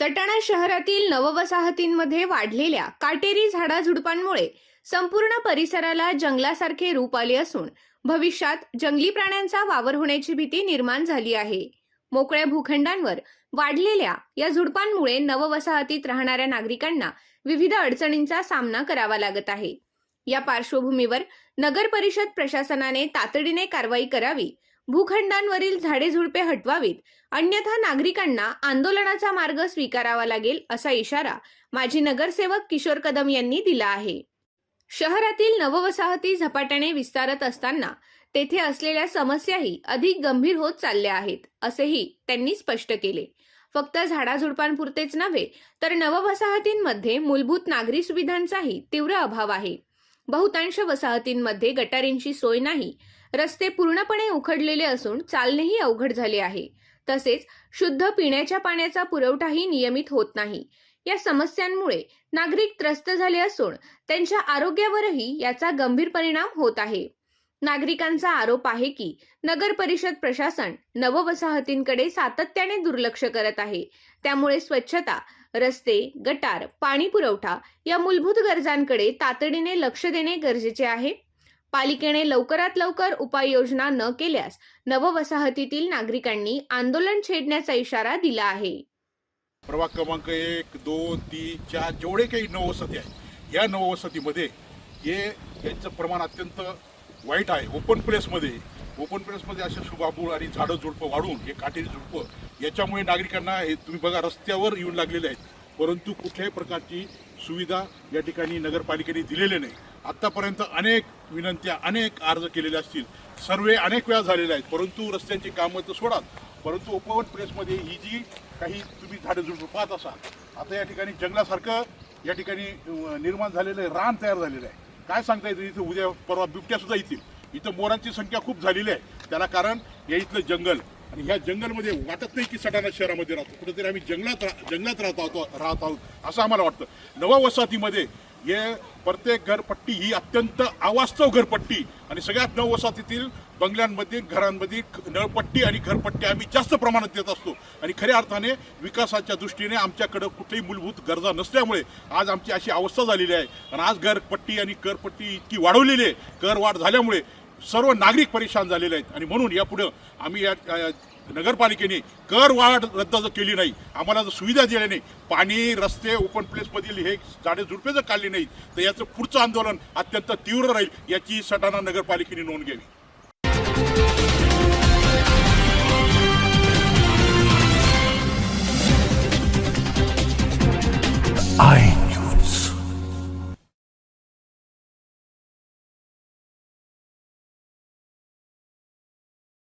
सटाणा शहरातील नववसाहतींमध्ये वाढलेल्या काटेरी झाडाझुडपांमुळे संपूर्ण परिसराला जंगलासारखे रूप आले असून भविष्यात जंगली प्राण्यांचा वावर होण्याची भीती निर्माण झाली आहे. मोकळ्या भूखंडांवर वाढलेल्या या झुडपांमुळे नववसाहतीत राहणाऱ्या नागरिकांना विविध अडचणींचा सामना करावा लागत आहे. या पार्श्वभूमीवर नगर परिषद प्रशासनाने तातडीने कारवाई करावी भूखंडांवरील झाडे झुडपे हटवावीत. अन्यथा नागरिकांना आंदोलनाचा मार्ग स्वीकारावा लागेल असा इशारा माजी नगरसेवक किशोर कदम यांनी दिला आहे. शहरातील नववसाहती झपाट्याने विस्तारत असताना तेथे असलेल्या समस्याही अधिक गंभीर होत चालल्या आहेत असेही त्यांनी स्पष्ट केले. फक्त झाडाझुडपांपुरतेच नव्हे तर नववसाहतींमध्ये मूलभूत नागरी सुविधांचाही तीव्र अभाव आहे. बहुतांश वसाहतींमध्ये गटारींची सोय नाही रस्ते पूर्णपणे उखडलेले असून चालणेही अवघड झाले आहे. तसेच शुद्ध पिण्याच्या पाण्याचा पुरवठाही नियमित होत नाही. या समस्यांमुळे नागरिक त्रस्त झाले असून त्यांच्या आरोग्यावरही याचा गंभीर परिणाम होत आहे. नागरिकांचा आरोप आहे की नगर परिषद प्रशासन नववसाहतींकडे सातत्याने दुर्लक्ष करत आहे. त्यामुळे स्वच्छता रस्ते गटार पाणी पुरवठा या मूलभूत गरजांकडे तातडीने लक्ष देणे गरजेचे आहे. पालिकेने लवकरात लवकर उपाययोजना न केल्यास नववसाहतीतील नागरिकांनी आंदोलन छेडण्याचा इशारा दिला आहे. प्रभाग क्रमांक एक दोन तीन चार जेवढे काही नववसती आहे या नववसतीमध्ये हे यांचं प्रमाण अत्यंत वाईट आहे. ओपन प्लेसमध्ये ओपन प्लेसमध्ये असे शुभाबूळ आणि झाडं झुडपं वाढून हे काटेरी झुडपं याच्यामुळे नागरिकांना हे तुम्ही बघा रस्त्यावर येऊन लागलेले आहेत. परंतु कुठल्याही प्रकारची सुविधा या ठिकाणी नगरपालिकेने दिलेली नाही. आत्तापर्यंत अनेक विनंत्या अनेक अर्ज केलेले असतील. सर्वे अनेक वेळा झालेले आहेत. परंतु रस्त्यांची कामं तर सोडा. परंतु उपवन प्रेसमध्ये ही जी काही तुम्ही झाडं झुडपं पाहत असाल आता या ठिकाणी जंगलासारखं या ठिकाणी निर्माण झालेलं आहे रान तयार झालेलं आहे. काय सांगता येतं इथं? उद्या परवा बिबट्या सुद्धा येतील. इथं मोरांची संख्या खूप झालेली आहे. त्याला कारण हे इथलं जंगल आणि ह्या जंगलमध्ये वाटत नाही की सटाणा शहरामध्ये राहतो. कुठेतरी आम्ही जंगलात रा- जंगलात राहत आहोत राहत आहोत असं आम्हाला वाटतं. नवा हे प्रत्येक घरपट्टी ही अत्यंत अवास्तव घरपट्टी. आणि सगळ्यात नववसाहतीतील बंगल्यांमध्ये घरांमध्ये नळपट्टी आणि घरपट्टी आम्ही जास्त प्रमाणात देत असतो. आणि खऱ्या अर्थाने विकासाच्या दृष्टीने आमच्याकडं कुठलीही मूलभूत गरजा नसल्यामुळे आज आमची अशी अवस्था झालेली आहे. आणि आज घरपट्टी आणि करपट्टी इतकी वाढवलेली आहे. कर वाढ झाल्यामुळे सर्व नागरिक परेशान झालेले आहेत. आणि म्हणून यापुढं आम्ही या नगरपालिकेने कर वाढ रद्द जर केली नाही आम्हाला जर सुविधा दिल्या नाही पाणी रस्ते ओपन प्लेसमधील हे झाडे झुडपे जर काढली नाहीत तर याचं पुढचं आंदोलन अत्यंत तीव्र राहील याची सटाणा नगरपालिकेने नोंद घ्यावी.